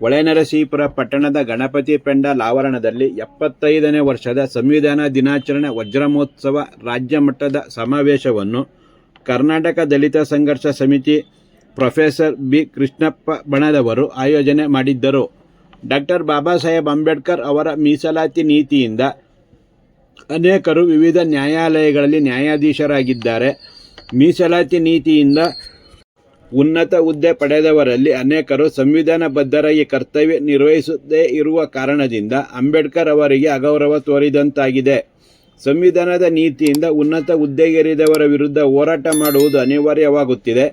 ಹೊಳೆನರಸೀಪುರ ಪಟ್ಟಣದ ಗಣಪತಿ ಪೆಂಡಾಲ್ ಆವರಣದಲ್ಲಿ ಎಪ್ಪತ್ತೈದನೇ ವರ್ಷದ ಸಂವಿಧಾನ ದಿನಾಚರಣೆ ವಜ್ರಮಹೋತ್ಸವ ರಾಜ್ಯ ಮಟ್ಟದ ಸಮಾವೇಶವನ್ನು ಕರ್ನಾಟಕ ದಲಿತ ಸಂಘರ್ಷ ಸಮಿತಿ ಪ್ರೊಫೆಸರ್ ಬಿ ಕೃಷ್ಣಪ್ಪ ಬಣದವರು ಆಯೋಜನೆ ಮಾಡಿದ್ದರು. ಡಾಕ್ಟರ್ ಬಾಬಾ ಸಾಹೇಬ್ ಅಂಬೇಡ್ಕರ್ ಅವರ ಮೀಸಲಾತಿ ನೀತಿಯಿಂದ ಅನೇಕರು ವಿವಿಧ ನ್ಯಾಯಾಲಯಗಳಲ್ಲಿ ನ್ಯಾಯಾಧೀಶರಾಗಿದ್ದಾರೆ. ಮೀಸಲಾತಿ ನೀತಿಯಿಂದ ಉನ್ನತ ಹುದ್ದೆ ಪಡೆದವರಲ್ಲಿ ಅನೇಕರು ಸಂವಿಧಾನಬದ್ಧರಾಗಿ ಕರ್ತವ್ಯ ನಿರ್ವಹಿಸದೇ ಇರುವ ಕಾರಣದಿಂದ ಅಂಬೇಡ್ಕರ್ ಅವರಿಗೆ ಅಗೌರವ ತೋರಿದಂತಾಗಿದೆ. ಸಂವಿಧಾನದ ನೀತಿಯಿಂದ ಉನ್ನತ ಹುದ್ದೆಗೇರಿದವರ ವಿರುದ್ಧ ಹೋರಾಟ ಮಾಡುವುದು ಅನಿವಾರ್ಯವಾಗುತ್ತಿದೆ.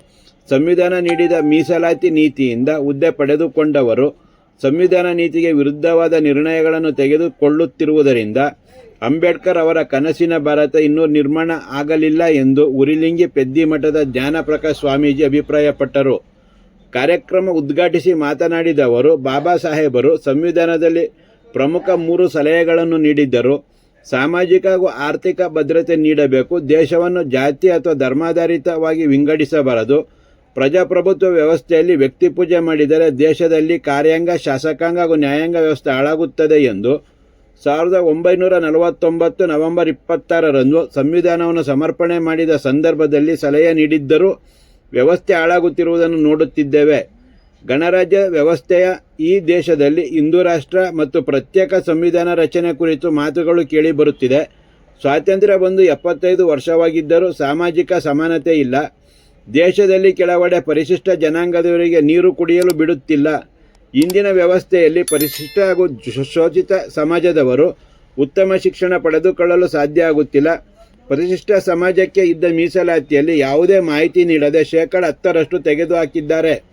ಸಂವಿಧಾನ ನೀಡಿದ ಮೀಸಲಾತಿ ನೀತಿಯಿಂದ ಹುದ್ದೆ ಪಡೆದುಕೊಂಡವರು ಸಂವಿಧಾನ ನೀತಿಗೆ ವಿರುದ್ಧವಾದ ನಿರ್ಣಯಗಳನ್ನು ತೆಗೆದುಕೊಳ್ಳುತ್ತಿರುವುದರಿಂದ ಅಂಬೇಡ್ಕರ್ ಅವರ ಕನಸಿನ ಭಾರತ ಇನ್ನೂ ನಿರ್ಮಾಣ ಆಗಲಿಲ್ಲ ಎಂದು ಉರಿಲಿಂಗಿ ಪೆದ್ದಿಮಠದ ಜ್ಞಾನಪ್ರಕಾಶ್ ಸ್ವಾಮೀಜಿ ಅಭಿಪ್ರಾಯಪಟ್ಟರು. ಕಾರ್ಯಕ್ರಮ ಉದ್ಘಾಟಿಸಿ ಮಾತನಾಡಿದ ಅವರು, ಬಾಬಾ ಸಾಹೇಬರು ಸಂವಿಧಾನದಲ್ಲಿ ಪ್ರಮುಖ ಮೂರು ಸಲಹೆಗಳನ್ನು ನೀಡಿದ್ದರು. ಸಾಮಾಜಿಕ ಹಾಗೂ ಆರ್ಥಿಕ ಭದ್ರತೆ ನೀಡಬೇಕು, ದೇಶವನ್ನು ಜಾತಿ ಅಥವಾ ಧರ್ಮಾಧಾರಿತವಾಗಿ ವಿಂಗಡಿಸಬಾರದು. ಪ್ರಜಾಪ್ರಭುತ್ವ ವ್ಯವಸ್ಥೆಯಲ್ಲಿ ವ್ಯಕ್ತಿ ಪೂಜೆ ಮಾಡಿದರೆ ದೇಶದಲ್ಲಿ ಕಾರ್ಯಾಂಗ, ಶಾಸಕಾಂಗ ಹಾಗೂ ನ್ಯಾಯಾಂಗ ವ್ಯವಸ್ಥೆ ಹಾಳಾಗುತ್ತದೆ ಎಂದು ಸಾವಿರದ ಒಂಬೈನೂರ ನಲವತ್ತೊಂಬತ್ತು ನವೆಂಬರ್ ಇಪ್ಪತ್ತಾರರಂದು ಸಂವಿಧಾನವನ್ನು ಸಮರ್ಪಣೆ ಮಾಡಿದ ಸಂದರ್ಭದಲ್ಲಿ ಸಲಹೆ ನೀಡಿದ್ದರೂ ವ್ಯವಸ್ಥೆ ಹಾಳಾಗುತ್ತಿರುವುದನ್ನು ನೋಡುತ್ತಿದ್ದೇವೆ. ಗಣರಾಜ್ಯ ವ್ಯವಸ್ಥೆಯ ಈ ದೇಶದಲ್ಲಿ ಹಿಂದೂ ರಾಷ್ಟ್ರ ಮತ್ತು ಪ್ರತ್ಯೇಕ ಸಂವಿಧಾನ ರಚನೆ ಕುರಿತು ಮಾತುಗಳು ಕೇಳಿಬರುತ್ತಿದೆ. ಸ್ವಾತಂತ್ರ್ಯ ಬಂದು ಎಪ್ಪತ್ತೈದು ವರ್ಷವಾಗಿದ್ದರೂ ಸಾಮಾಜಿಕ ಸಮಾನತೆ ಇಲ್ಲ. ದೇಶದಲ್ಲಿ ಕೆಲವೆಡೆ ಪರಿಶಿಷ್ಟ ಜನಾಂಗದವರಿಗೆ ನೀರು ಕುಡಿಯಲು ಬಿಡುತ್ತಿಲ್ಲ. ಇಂದಿನ ವ್ಯವಸ್ಥೆಯಲ್ಲಿ ಪರಿಶಿಷ್ಟ ಹಾಗೂ ಶೋಷಿತ ಸಮಾಜದವರು ಉತ್ತಮ ಶಿಕ್ಷಣ ಪಡೆದುಕೊಳ್ಳಲು ಸಾಧ್ಯ ಆಗುತ್ತಿಲ್ಲ. ಪರಿಶಿಷ್ಟ ಸಮಾಜಕ್ಕೆ ಇದ್ದ ಮೀಸಲಾತಿಯಲ್ಲಿ ಯಾವುದೇ ಮಾಹಿತಿ ನೀಡದೆ ಶೇಕಡ ಹತ್ತರಷ್ಟು ತೆಗೆದುಹಾಕಿದ್ದಾರೆ.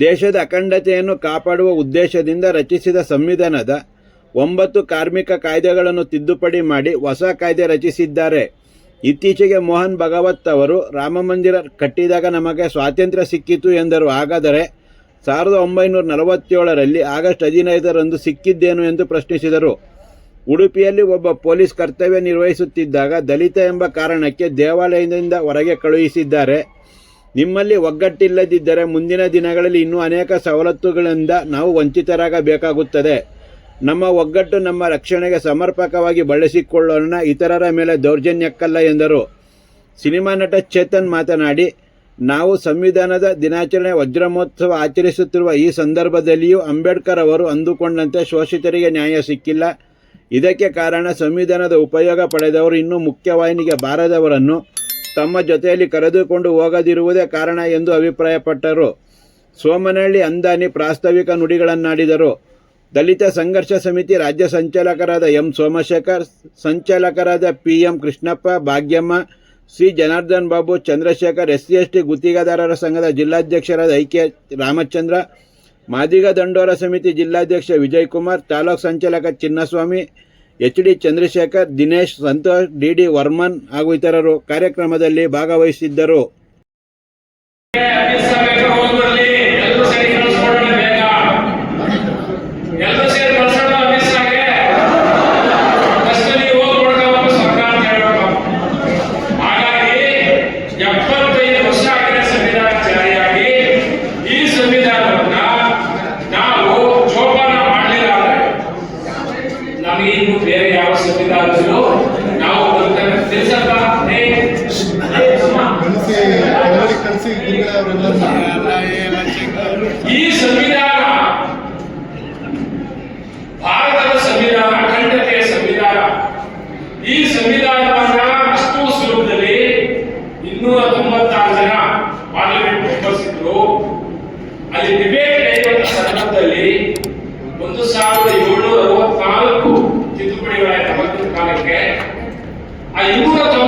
ದೇಶದ ಅಖಂಡತೆಯನ್ನು ಕಾಪಾಡುವ ಉದ್ದೇಶದಿಂದ ರಚಿಸಿದ ಸಂವಿಧಾನದ ಒಂಬತ್ತು ಕಾರ್ಮಿಕ ಕಾಯ್ದೆಗಳನ್ನು ತಿದ್ದುಪಡಿ ಮಾಡಿ ಹೊಸ ಕಾಯ್ದೆ ರಚಿಸಿದ್ದಾರೆ. ಇತ್ತೀಚೆಗೆ ಮೋಹನ್ ಭಗವತ್ ಅವರು ರಾಮಮಂದಿರ ಕಟ್ಟಿದಾಗ ನಮಗೆ ಸ್ವಾತಂತ್ರ್ಯ ಸಿಕ್ಕಿತು ಎಂದರು. ಹಾಗಾದರೆ ಸಾವಿರದ ಒಂಬೈನೂರ ನಲವತ್ತೇಳರಲ್ಲಿ ಆಗಸ್ಟ್ ಹದಿನೈದರಂದು ಸಿಕ್ಕಿದ್ದೇನು ಎಂದು ಪ್ರಶ್ನಿಸಿದರು. ಉಡುಪಿಯಲ್ಲಿ ಒಬ್ಬ ಪೊಲೀಸ್ ಕರ್ತವ್ಯ ನಿರ್ವಹಿಸುತ್ತಿದ್ದಾಗ ದಲಿತ ಎಂಬ ಕಾರಣಕ್ಕೆ ದೇವಾಲಯದಿಂದ ಹೊರಗೆ ಕಳುಹಿಸಿದ್ದಾರೆ. ನಿಮ್ಮಲ್ಲಿ ಒಗ್ಗಟ್ಟಿಲ್ಲದಿದ್ದರೆ ಮುಂದಿನ ದಿನಗಳಲ್ಲಿ ಇನ್ನೂ ಅನೇಕ ಸವಲತ್ತುಗಳಿಂದ ನಾವು ವಂಚಿತರಾಗಬೇಕಾಗುತ್ತದೆ. ನಮ್ಮ ಒಗ್ಗಟ್ಟು ನಮ್ಮ ರಕ್ಷಣೆಗೆ ಸಮರ್ಪಕವಾಗಿ ಬಳಸಿಕೊಳ್ಳೋಣ, ಇತರರ ಮೇಲೆ ದೌರ್ಜನ್ಯಕ್ಕಲ್ಲ ಎಂದರು. ಸಿನಿಮಾ ನಟ ಚೇತನ್ ಮಾತನಾಡಿ ನಾವು ಸಂವಿಧಾನದ ದಿನಾಚರಣೆ ವಜ್ರಮಹೋತ್ಸವ ಆಚರಿಸುತ್ತಿರುವ ಈ ಸಂದರ್ಭದಲ್ಲಿಯೂ ಅಂಬೇಡ್ಕರ್ ಅವರು ಅಂದುಕೊಂಡಂತೆ ಶೋಷಿತರಿಗೆ ನ್ಯಾಯ ಸಿಕ್ಕಿಲ್ಲ. ಇದಕ್ಕೆ ಕಾರಣ ಸಂವಿಧಾನದ ಉಪಯೋಗ ಪಡೆದವರು ಇನ್ನೂ ಮುಖ್ಯವಾಹಿನಿಗೆ ಬಾರದವರನ್ನು ತಮ್ಮ ಜೊತೆಯಲ್ಲಿ ಕರೆದುಕೊಂಡು ಹೋಗದಿರುವುದೇ ಕಾರಣ ಎಂದು ಅಭಿಪ್ರಾಯಪಟ್ಟರು. ಸೋಮನಹಳ್ಳಿ ಅಂದಾನಿ ಪ್ರಾಸ್ತಾವಿಕ ನುಡಿಗಳನ್ನಾಡಿದರು. ದಲಿತ ಸಂಘರ್ಷ ಸಮಿತಿ ರಾಜ್ಯ ಸಂಚಾಲಕರಾದ M Somashekar, ಸಂಚಾಲಕರಾದ P M Krishnappa, Bhagyamma C Janardhan Babu Chandrashekhar S C S T ಗುತ್ತಿಗೆದಾರರ ಸಂಘದ ಜಿಲ್ಲಾಧ್ಯಕ್ಷರಾದ ಐಕೆ ರಾಮಚಂದ್ರ, ಮಾದಿಗ ದಂಡೋರ ಸಮಿತಿ ಜಿಲ್ಲಾಧ್ಯಕ್ಷ ವಿಜಯ್ ಕುಮಾರ್ ತಾಲೂಕು ಸಂಚಾಲಕ Chinnaswamy H D Chandrashekhar, Dinesh Santosh D D Varman ಹಾಗೂ ಇತರರು ಕಾರ್ಯಕ್ರಮದಲ್ಲಿ ಭಾಗವಹಿಸಿದ್ದರು. ಸಂವಿಧಾನದಲ್ಲೂ Ibu?